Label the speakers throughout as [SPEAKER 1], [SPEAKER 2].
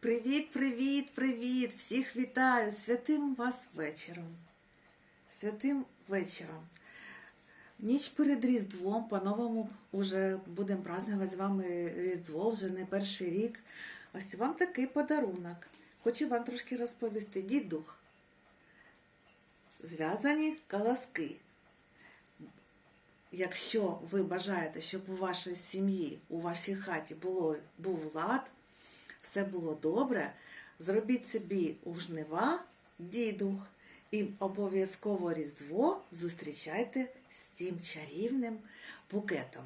[SPEAKER 1] Привіт, привіт, привіт! Всіх вітаю! Святим вас вечором. Святим вечором. Ніч перед Різдвом, по-новому вже будемо празднувати з вами Різдво, вже не перший рік. Ось вам такий подарунок. Хочу вам трошки розповісти. Дідух. Зв'язані колоски. Якщо ви бажаєте, щоб у вашій сім'ї, у вашій хаті було, був лад, все було добре, зробіть собі у жнива дідух і обов'язково Різдво зустрічайте з тим чарівним букетом.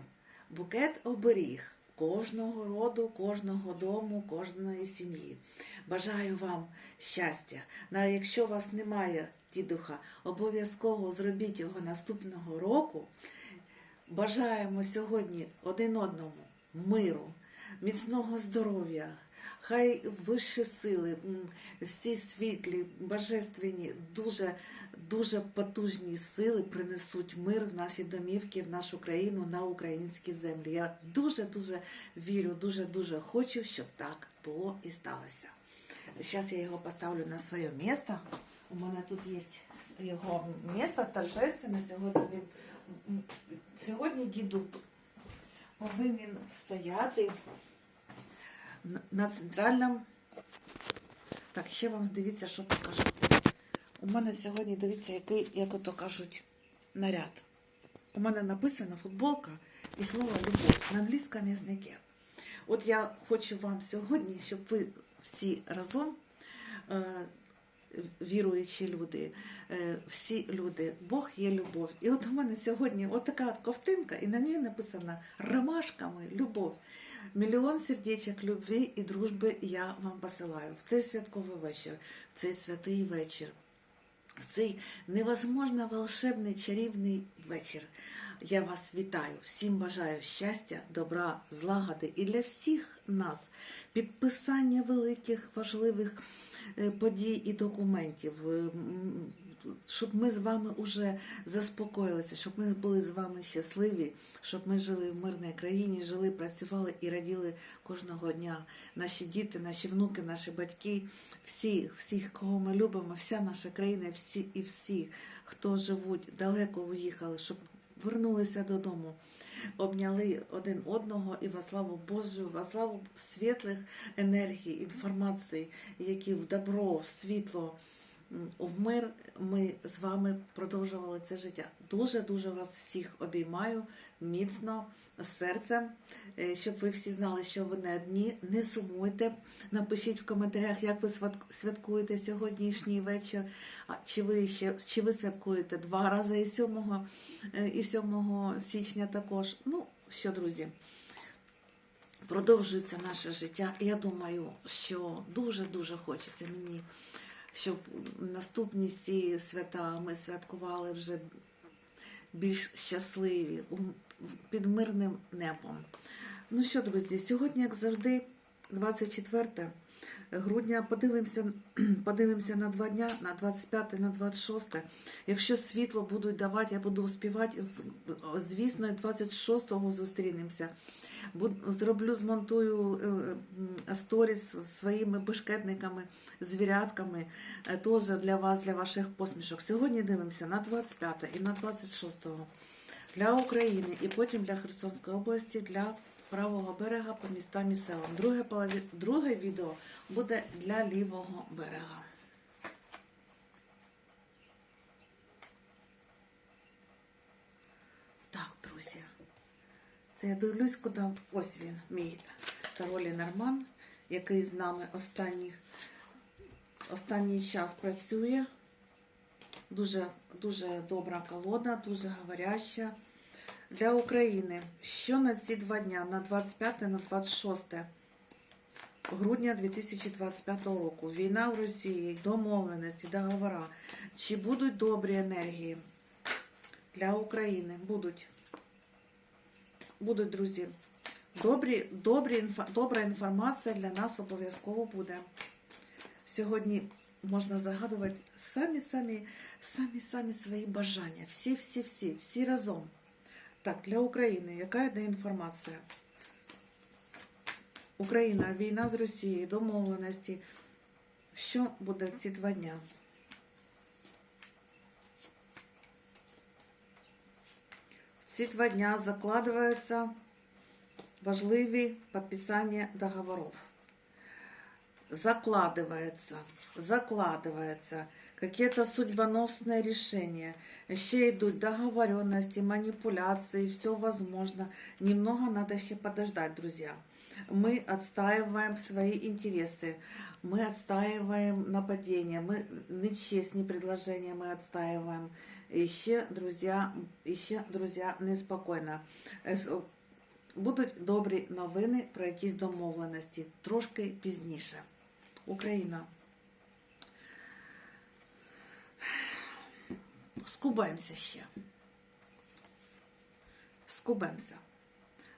[SPEAKER 1] Букет оберіг кожного роду, кожного дому, кожної сім'ї. Бажаю вам щастя. На якщо у вас немає дідуха, обов'язково зробіть його наступного року. Бажаємо сьогодні один одному миру, міцного здоров'я, хай вищі сили, всі світлі, божественні, дуже, дуже потужні сили принесуть мир в наші домівки, в нашу країну, на українські землі. Я дуже-дуже вірю, дуже-дуже хочу, щоб так було і сталося. Зараз я його поставлю на своє місце. У мене тут є його місце торжественне. Сьогодні він сьогодні діду повинен стояти на- центральному. Так, ще вам дивіться, що покажу. У мене сьогодні дивіться, який, як ото кажуть, наряд. У мене написана футболка і слово любов на англійському язикі. От я хочу вам сьогодні, щоб ви всі разом, е, віруючі люди, е, всі люди, Бог є любов. І от у мене сьогодні от така ковтинка, і на ній написано ромашками любов. Мільйон сердечок любві і дружби я вам посилаю. В цей святковий вечір, в цей святий вечір, в цей невозможно волшебний чарівний вечір. Я вас вітаю, всім бажаю щастя, добра, злагоди. І для всіх нас підписання великих важливих е, подій і документів, е, м, щоб ми з вами уже заспокоїлися, щоб ми були з вами щасливі, щоб ми жили в мирній країні, жили, працювали і раділи кожного дня. Наші діти, наші внуки, наші батьки, всі, всіх, кого ми любимо, вся наша країна, всі і всі, хто живуть, далеко уїхали, щоб вернулися додому, обняли один одного і во славу Божу, во славу світлих енергій, інформації, які в добро, в світло, в мир ми з вами продовжували це життя. Дуже дуже вас всіх обіймаю міцно серцем, Е, щоб ви всі знали, що ви не одні. Не сумуйте. Напишіть в коментарях, як ви святкуєте сьогоднішній вечір. Чи ви ще чи ви святкуєте два рази і 7, е, і 7 січня також? Ну що, друзі. Продовжується наше життя. Я думаю, що дуже-дуже хочеться мені, щоб наступні всі свята ми святкували вже більш щасливі, під мирним небом. Ну що, друзі, сьогодні, як завжди, 24 грудня, подивимося, подивимося на два дня, на 25 на 26. Якщо світло будуть давати, я буду співати, звісно, 26-го зустрінемося. Зроблю, змонтую е, сторіс з своїми бешкетниками, звірятками, е, теж для вас, для ваших посмішок. Сьогодні дивимося на 25 і на 26 для України і потім для Херсонської області, для правого берега по містам і селам. Друге, друге відео буде для лівого берега. Так, друзі. Це я дивлюсь, куди ось він, мій король Норман, який з нами останній, останній час працює. Дуже, дуже добра колода, дуже говоряща. Для України. Що на ці два дня, на 25 на 26 грудня 2025 року. Війна в Росії, домовленості, договора. Чи будуть добрі енергії для України? Будуть. Будуть, друзі. Добрі, добрі, добра інформація для нас обов'язково буде. Сьогодні можна загадувати самі-самі, самі-самі свої бажання. Всі, всі, всі, всі разом. Так, для України, яка йде інформація? Україна, війна з Росією, домовленості. Що буде ці два дня? В ці два дня закладываются важливі підписання договорів. Закладывается, закладывается какие-то судьбоносные решения. Еще идут договоренности, манипуляции, все возможно. Немного надо еще подождать, друзья. Мы отстаиваем свои интересы, мы отстаиваем нападения, мы нечестные предложения мы отстаиваем. Еще, друзья, еще, друзья, неспокійно. Е, с- Будуть добрі новини про якісь домовленості трошки пізніше. Україна. Скубаємося ще. Скубаємося.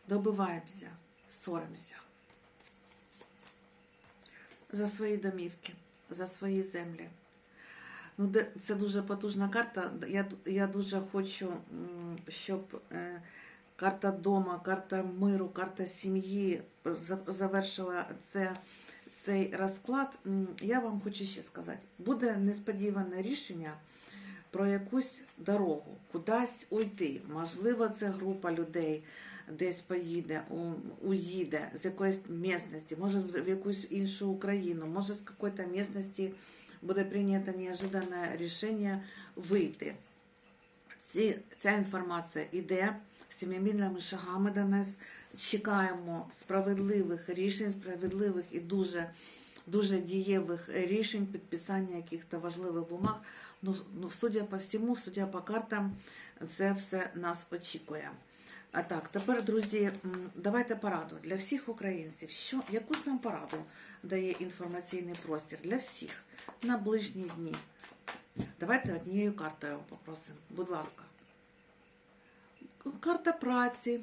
[SPEAKER 1] Добиваємося, соримося. За свої домівки, за свої землі. Ну, це дуже потужна карта. Я, я дуже хочу, щоб е, карта дома, карта миру, карта сім'ї завершила це, цей розклад. Я вам хочу ще сказати, буде несподіване рішення про якусь дорогу, кудись уйти. Можливо, це група людей десь поїде, уїде з якоїсь місцевості, може в якусь іншу Україну, може з якоїсь місцевості буде прийнято неожиданне рішення вийти. Ці, ця інформація йде сімімільними шагами до нас. Чекаємо справедливих рішень, справедливих і дуже, дуже дієвих рішень, підписання якихось важливих бумаг. Ну, ну, судя по всьому, судя по картам, це все нас очікує. А так, тепер, друзі, давайте пораду для всіх українців. Що, яку ж нам пораду дає інформаційний простір для всіх на ближні дні? Давайте однією картою попросимо, будь ласка. Карта праці,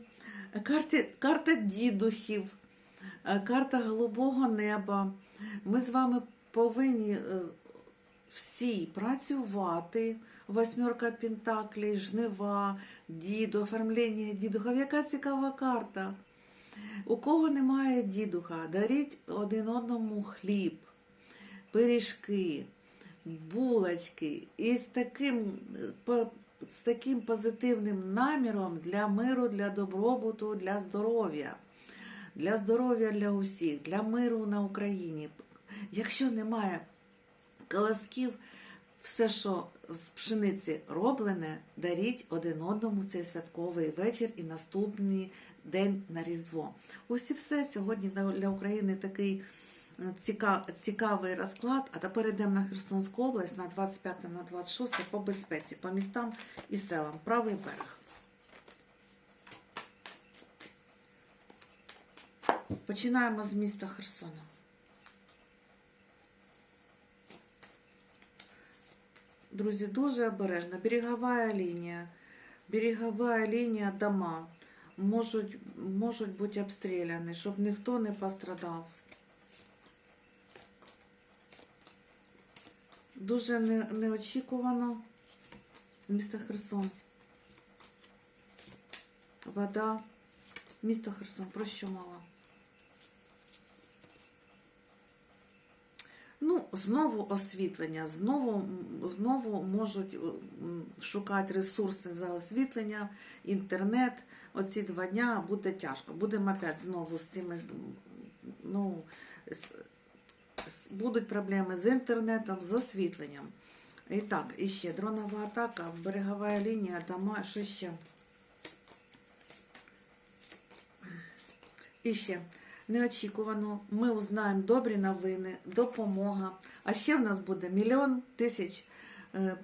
[SPEAKER 1] карти, карта дідухів, е, карта голубого неба. Ми з вами повинні е, всі працювати. Восьмерка Пентаклей, жнива, діду, оформлення дідуха. Яка цікава карта. У кого немає дідуха, даріть один одному хліб, пиріжки, булочки і з таким, е, з таким позитивним наміром для миру, для добробуту, для здоров'я. Для здоров'я для усіх, для миру на Україні. Якщо немає колосків, все, що з пшениці роблене, даріть один одному цей святковий вечір і наступний день на Різдво. Ось і все. Сьогодні для України такий е, цікавий розклад. А тепер йдемо на Херсонську область на 25 на 26 по безпеці, по містам і селам. Правий берег. Починаємо з міста Херсона. Друзі, дуже обережно. Берегова лінія. Берегова лінія дома можуть, можуть бути обстріляні, щоб ніхто не пострадав. Дуже не, неочікувано місто Херсон. Вода. Місто Херсон, про що мова? Ну, знову освітлення, знову, знову можуть шукати ресурси за освітлення, інтернет. Оці два дня буде тяжко. Будемо опять знову з цими, ну, будуть проблеми з інтернетом, з освітленням. І так, і ще дронова атака, берегова лінія, дома, що ще? І ще неочікувано ми узнаємо добрі новини, допомога. А ще в нас буде мільйон тисяч е,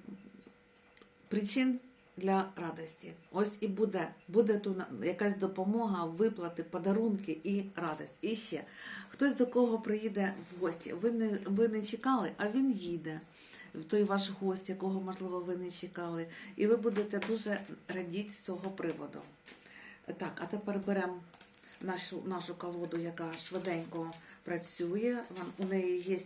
[SPEAKER 1] причин для радості. Ось і буде. Буде тут якась допомога, виплати, подарунки і радість. І ще хтось до кого приїде в гості. Ви не, ви не чекали, а він їде. Той ваш гость, якого, можливо, ви не чекали. І ви будете дуже радіти з цього приводу. Так, а тепер беремо нашу, нашу колоду, яка швиденько працює. Вон- У неї є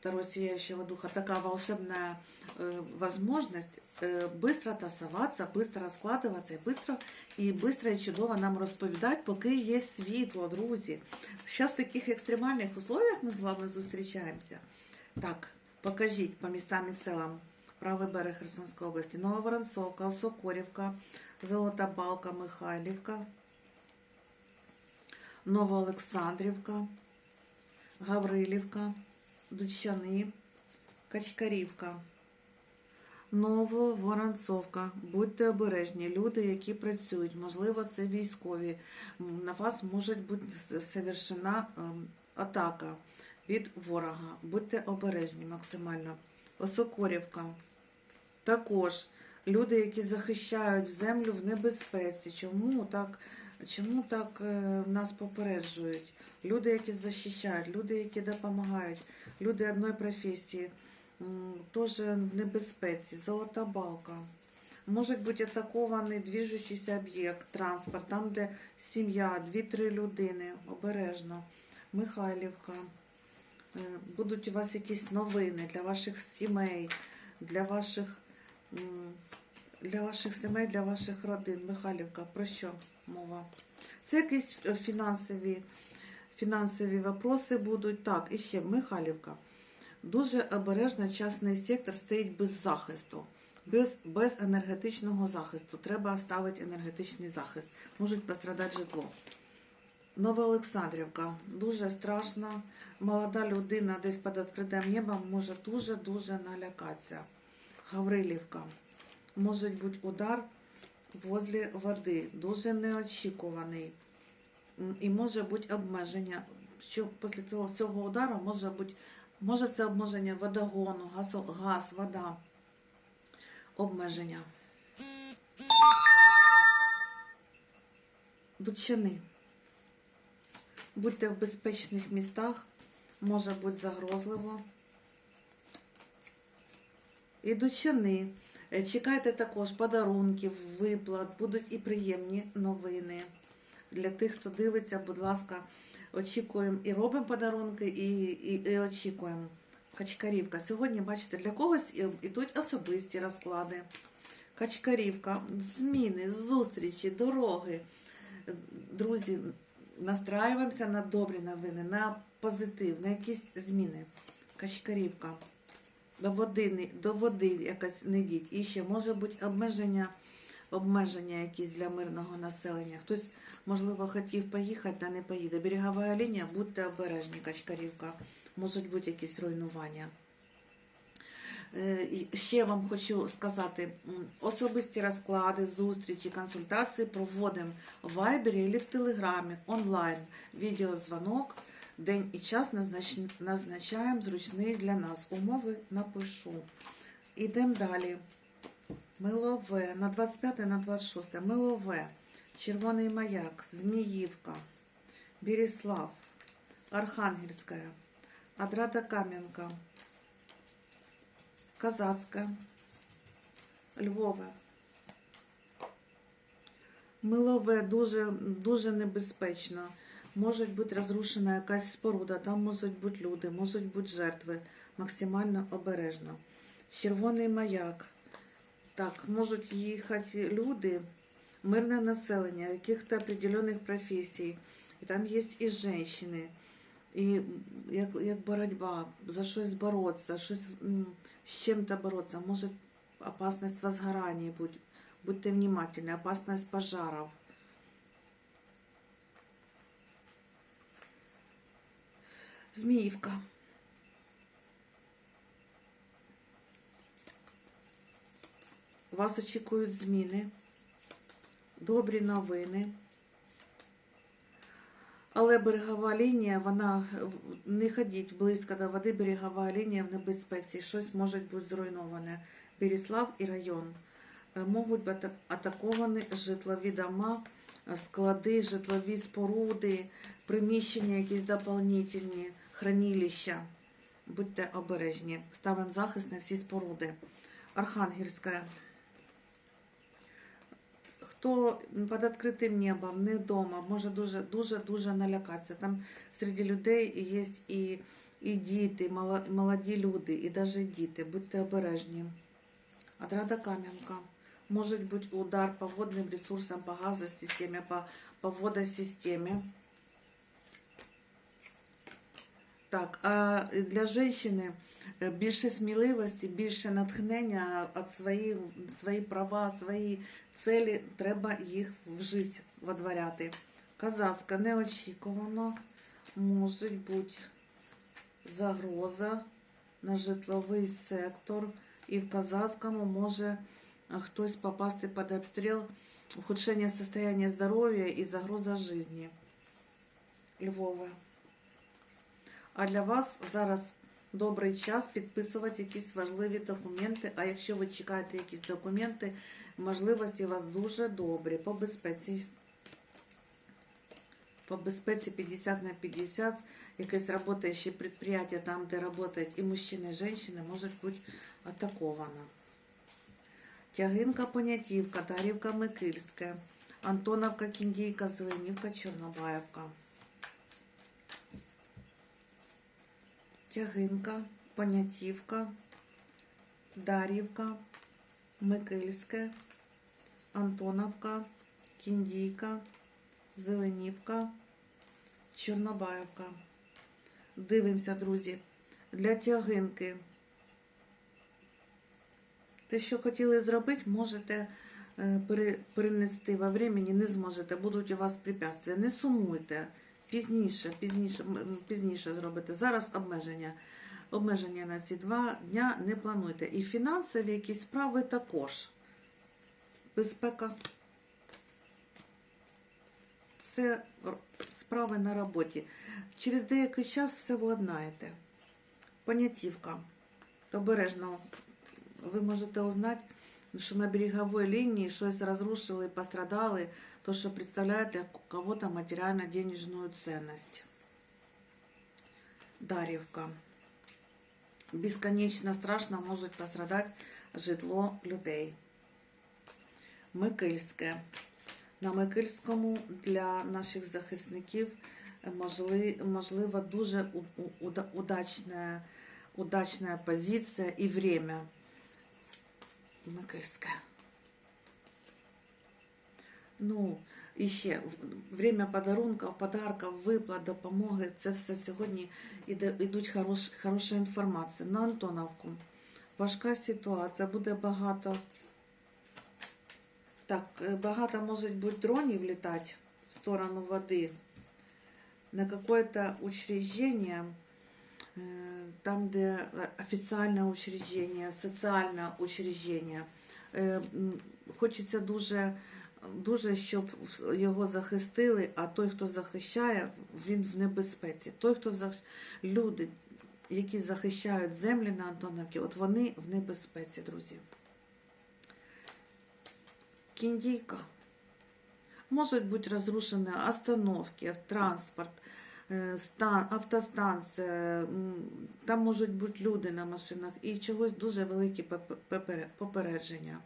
[SPEAKER 1] Таро Сияющего Духа, такая волшебная э, возможность э, быстро тасуватися, быстро розкладуватися, і быстро, і быстро і чудово нам розповідати, поки є світло, друзі. Зараз в таких екстремальних условиях ми з вами зустрічаємося. Так, покажіть по містам і селам. Правий берег Херсонської області, Нововоронцовка, Осокорівка, Золота Балка, Михайлівка, Новоолександрівка, Гаврилівка, Дучани, Качкарівка, Нововоронцовка. Будьте обережні. Люди, які працюють, можливо, це військові. На вас може бути совершена ем, атака від ворога. Будьте обережні максимально. Осокорівка. Також люди, які захищають землю в небезпеці. Чому так, чому так е, нас попереджують? Люди, які захищають, люди, які допомагають, люди одної професії, теж в небезпеці. Золота балка. Може бути атакований двіжучийся об'єкт, транспорт, там, де сім'я, дві-три людини, обережно. Михайлівка. Е, Будуть у вас якісь новини для ваших сімей, для ваших, для ваших сімей, для ваших родин. Михайлівка, про що мова? Це якісь е, фінансові, фінансові вопроси будуть. Так, і ще Михайлівка. Дуже обережно частний сектор стоїть без захисту, без, без енергетичного захисту. Треба ставити енергетичний захист. Можуть пострадати житло. Новоолександрівка. Дуже страшно. Молода людина десь під відкритим небом може дуже-дуже налякатися. Гаврилівка. Може бути удар возле води, дуже неочікуваний. І може бути обмеження. Що після цього, цього удару може бути може це обмеження водогону, газ, газ, вода. Обмеження. Дучини. Будьте в безпечних містах, може бути загрозливо. І дучани. Е, Чекайте також подарунків, виплат, будуть і приємні новини. Для тих, хто дивиться, будь ласка, очікуємо і робимо подарунки, і, і, і очікуємо. Качкарівка. Сьогодні, бачите, для когось ідуть особисті розклади. Качкарівка, зміни, зустрічі, дороги. Друзі, настраюємося на добрі новини, на позитив, на якісь зміни. Качкарівка. До води, до води якось не йдіть. І ще може бути обмеження, обмеження якісь для мирного населення. Хтось, можливо, хотів поїхати, та не поїде. Берегова лінія, будьте обережні, Качкарівка. Можуть бути якісь руйнування. Е, Ще вам хочу сказати, особисті розклади, зустрічі, консультації проводимо в Вайбері або в Телеграмі онлайн. Відеозвонок, день і час назнач- назначаємо зручний для нас. Умови напишу. Ідемо далі. Милове на 25 на 26. Милове, Червоний маяк, Зміївка, Береслав, Архангельська, Адрата Кам'янка. Казацька, Львове. Милове дуже, дуже небезпечно. Може бути розрушена якась споруда, там можуть бути люди, можуть бути жертви. Максимально обережно. Червоний маяк. Так, можуть їхати люди, мирне населення, яких-то определених професій. І там є і жінки. І як, як боротьба, за щось боротися, щось з чим-то бороться. Може опасность возгорания будь. Будьте внимательны, опасность пожаров. Зміївка. Вас очікують зміни, добрі новини. Але берегова лінія, вона не ходіть близько до води, берегова лінія в небезпеці. Щось може бути зруйноване. Беріслав і район. Е, Можуть бути атаковані житлові дома, е, склади, житлові споруди, приміщення якісь доповнительні, хранилища. Будьте обережні. Ставимо захист на всі споруди. Архангельська. Хто під відкритим небом, не вдома, може дуже дуже дуже налякатися. Там серед людей є і і діти, молоді люди, і навіть діти, будьте обережні. Отрада Кам'янка. Может быть удар по водным ресурсам, по газосистеме, по, по водосистеме. Так, а для жінки е, більше сміливості, більше натхнення від свої, свої права, свої цілі, треба їх в життя водворяти. Казацька неочікувано може бути загроза на житловий сектор, і в Казацькому може хтось попасти під обстріл, ухудшення состояння здоров'я і загроза житті. Львове. А для вас зараз добрий час підписувати якісь важливі документи. А якщо ви чекаєте якісь документи, можливості у вас дуже добрі по безпеці. По безпеці 50 на 50, якесь работающее предприятие, там, де працюють і мужчини, і жінки, може бути атаковано. Тягинка, Понятівка, Дарівка, Микильське, Антоновка, Кіндійка, Зеленівка, Чорнобаївка. Тягинка, Понятівка, Дарівка, Микильське, Антоновка, Кіндійка, Зеленівка, Чорнобаївка. Дивимося, друзі. Для тягинки. Те, що хотіли зробити, можете е, пере- перенести во времени, не зможете, будуть у вас препятствия. Не сумуйте. Пізніше, пізніше, пізніше зробите. Зараз обмеження. Обмеження на ці два дня не плануйте. І фінансові якісь справи також. Безпека. Це справи на роботі. Через деякий час все владнаєте. Понятівка. Обережно ви можете узнати, що на береговій лінії щось розрушили, пострадали, то, що представляє для кого-то матеріально-денежну цінність. Дарівка. Безконечно страшно може пострадати житло людей. Микильське. На Микильському для наших захисників можли- можливо дуже удачна, удачна позиція і время. Микильське. Ну, і ще время подарунків, подарків, виплат, допомоги. Це все сьогодні іде, ідуть хорош, хороша інформація. На Антоновку. Важка ситуація, буде багато. Так, е, багато може бути дронів літати в сторону води. На какое-то учреждение, там, де офіційне учреждение, соціальне учреждение. Е, Хочеться дуже, дуже, щоб його захистили, а той, хто захищає, він в небезпеці. Той, хто зах... люди, які захищають землі на Антоновці, от вони в небезпеці, друзі. Кіндійка. Можуть бути розрушені остановки, транспорт, стан, автостанція, там можуть бути люди на машинах і чогось дуже великі попередження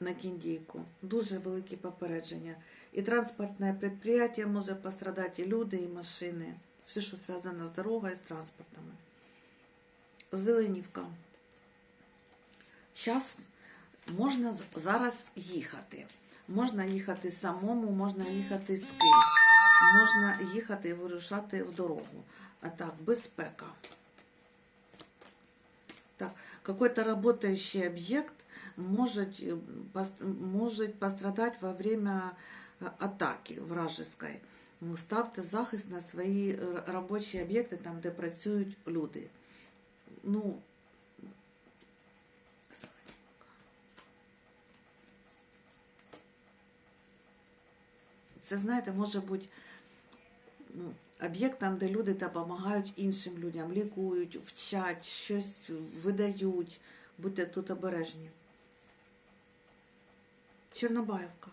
[SPEAKER 1] на кіндійку. Дуже великі попередження. І транспортне підприємство може пострадати, і люди, і машини. Все, що зв'язано з дорогою, з транспортами. Зеленівка. Час можна зараз їхати. Можна їхати самому, можна їхати з кимсь. Можна їхати і вирушати в дорогу. А так, безпека. Так, какой-то работающий объект может, э, пос- может пострадать во время э, атаки вражеской. М, Ставте захист на свої е, робочі об'єкти, там, де працюють люди. Ну, це, знаєте, може бути ну, об'єктом, де люди допомагають іншим людям, лікують, вчать, щось видають. Будьте тут обережні. Чорнобаївка.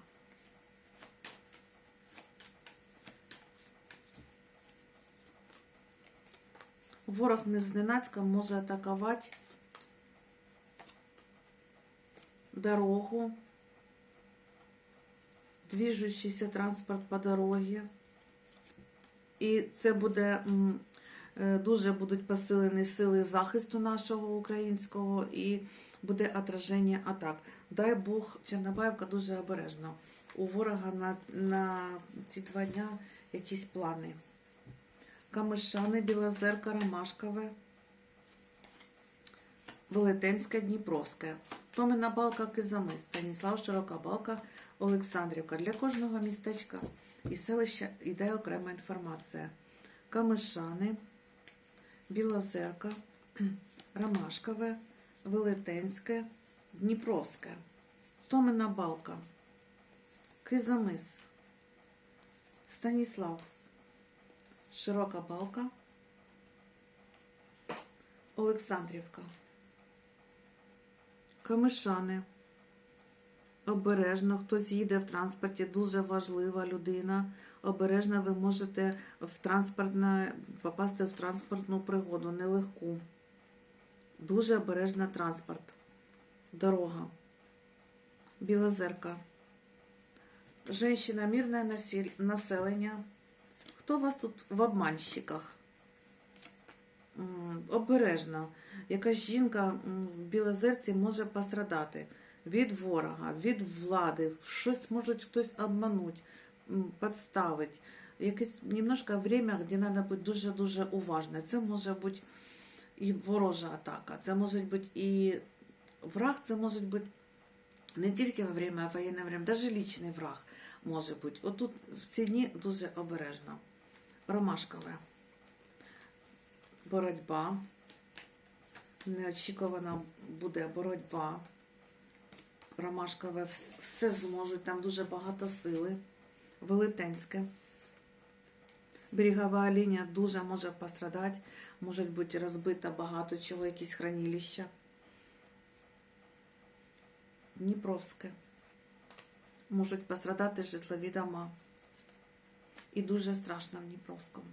[SPEAKER 1] Ворог не зненацька може атакувати дорогу, движущийся транспорт по дорогі. І це буде Е, Дуже будуть посилені сили захисту нашого українського і буде отраження атак. Дай Бог, Чорнобаївка дуже обережно. У ворога на, на ці два дня якісь плани. Камишани, Білозерка, Ромашкове, Велетенська, Дніпровська. Томина Балка, Кизамис, Станіслав, Широка Балка, Олександрівка. Для кожного містечка і селища йде окрема інформація. Камишани, Білозерка, Ромашкове, Велетенське, Дніпровське, Томина Балка, Кизамис, Станіслав, Широка Балка, Олександрівка, Камишани. Обережно, хтось їде в транспорті, дуже важлива людина. Обережно ви можете в транспортне, попасти в транспортну пригоду, нелегку. Дуже обережно транспорт. Дорога. Білозерка. Женщина, мирне населення. Хто у вас тут в обманщиках? Обережно. Якась жінка в білозерці може пострадати від ворога, від влади. Щось можуть хтось обмануть, підставити. Якесь немножко время, де треба бути дуже-дуже уважним. Це може бути і ворожа атака, це може бути і враг, це може бути не тільки во время воєнне время, навіть лічний враг може бути. Отут в ці дні дуже обережно. Ромашкове. Боротьба. Неочікувана буде боротьба. Ромашкове все зможуть, там дуже багато сили. Велетенське. Берегова лінія дуже може пострадати, може бути розбита багато чого, якісь хранилища. Дніпровське. Можуть пострадати житлові дома. І дуже страшно в Дніпровському.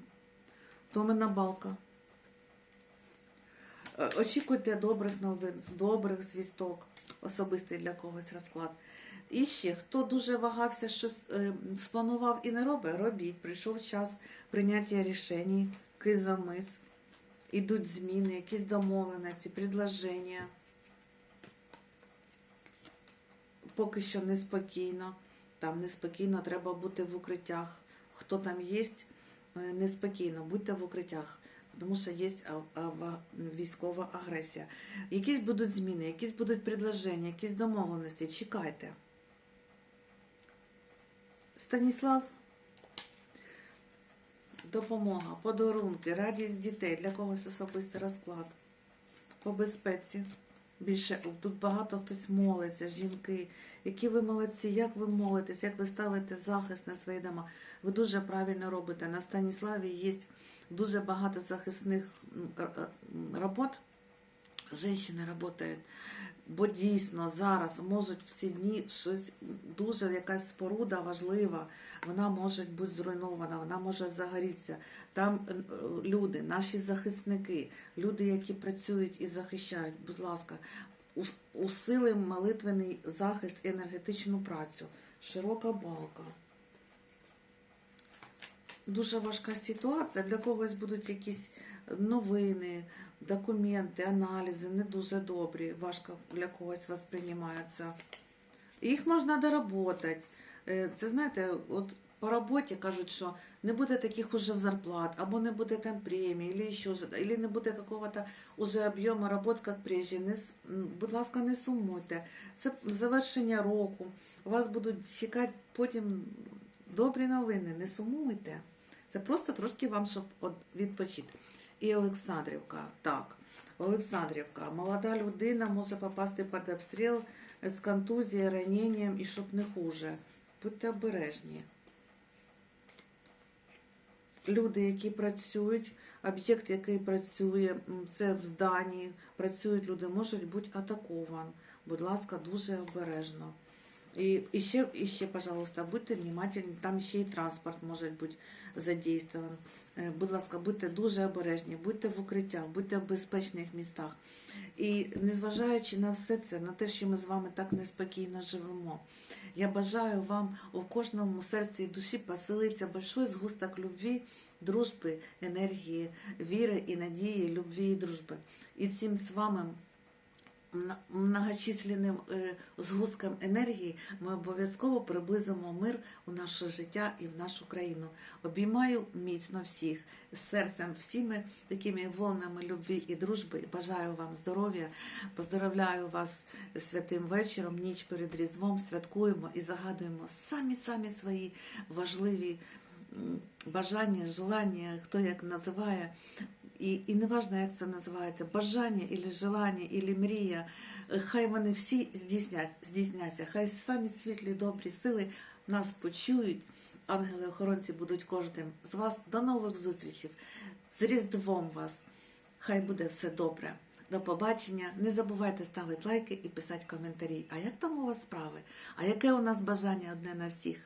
[SPEAKER 1] Томина балка. Е, Очікуйте добрих новин, добрих звісток, особистий для когось розклад. І ще, хто дуже вагався, що е, спланував і не робить, робіть. Прийшов час прийняття рішень, кизамис, ідуть зміни, якісь домовленості, предложення. Поки що неспокійно. Там неспокійно, треба бути в укриттях. Хто там є, е, неспокійно, будьте в укриттях, тому що є військова агресія. Якісь будуть зміни, якісь будуть предложення, якісь домовленості. Чекайте. Станіслав. Допомога, подарунки, радість дітей, для когось особистий розклад. По безпеці. Більше тут багато хтось молиться, жінки. Які ви молодці, як ви молитесь, як ви ставите захист на свої дома. Ви дуже правильно робите. На Станіславі є дуже багато захисних робот. Жінки працюють, бо дійсно зараз можуть всі дні щось дуже якась споруда важлива, вона може бути зруйнована, вона може загорітися. Там е, люди, наші захисники, люди, які працюють і захищають, будь ласка, ус- усили молитвений захист, енергетичну працю, широка балка. Дуже важка ситуація. Для когось будуть якісь новини, документи, аналізи не дуже добрі. Важко для когось восприймаються. Їх можна доработати. Е, Це знаєте, от по роботі кажуть, що не буде таких уже зарплат, або не буде там премії, ще або не буде какого-то уже об'єму робот, як прежде. Не, будь ласка, не сумуйте. Це завершення року. Вас будуть чекати потім добрі новини. Не сумуйте. Це просто трошки вам, щоб відпочити. І Олександрівка, так. Олександрівка, молода людина може попасти під обстріл з контузією, раненням і щоб не хуже. Будьте обережні. Люди, які працюють, об'єкт, який працює, це в зданні, працюють люди, можуть бути атаковані. Будь ласка, дуже обережно. І, і, ще, і ще, пожалуйста, будьте внимательні, там ще і транспорт може бути задействован. Е, Будь ласка, будьте дуже обережні, будьте в укриттях, будьте в безпечних містах. І незважаючи на все це, на те, що ми з вами так неспокійно живемо, я бажаю вам у кожному серці і душі поселиться большой згусток любві, дружби, енергії, віри і надії, любві і дружби. І цим з вами многочисленним е, згусткам енергії ми обов'язково приблизимо мир у наше життя і в нашу країну. Обіймаю міцно всіх з серцем, всіми такими волнами любві і дружби. Бажаю вам здоров'я, поздоровляю вас святим вечором, ніч перед Різдвом. Святкуємо і загадуємо самі-самі свої важливі бажання, желання, хто як називає. І, і не важно, як це називається, бажання, ілі желання, ілі мрія. Е, Хай вони всі здійснять, здійсняться, хай самі світлі, добрі сили нас почують. Ангели-охоронці будуть кожним з вас. До нових зустрічей. З Різдвом вас. Хай буде все добре. До побачення. Не забувайте ставити лайки і писати коментарі. А як там у вас справи? А яке у нас бажання одне на всіх?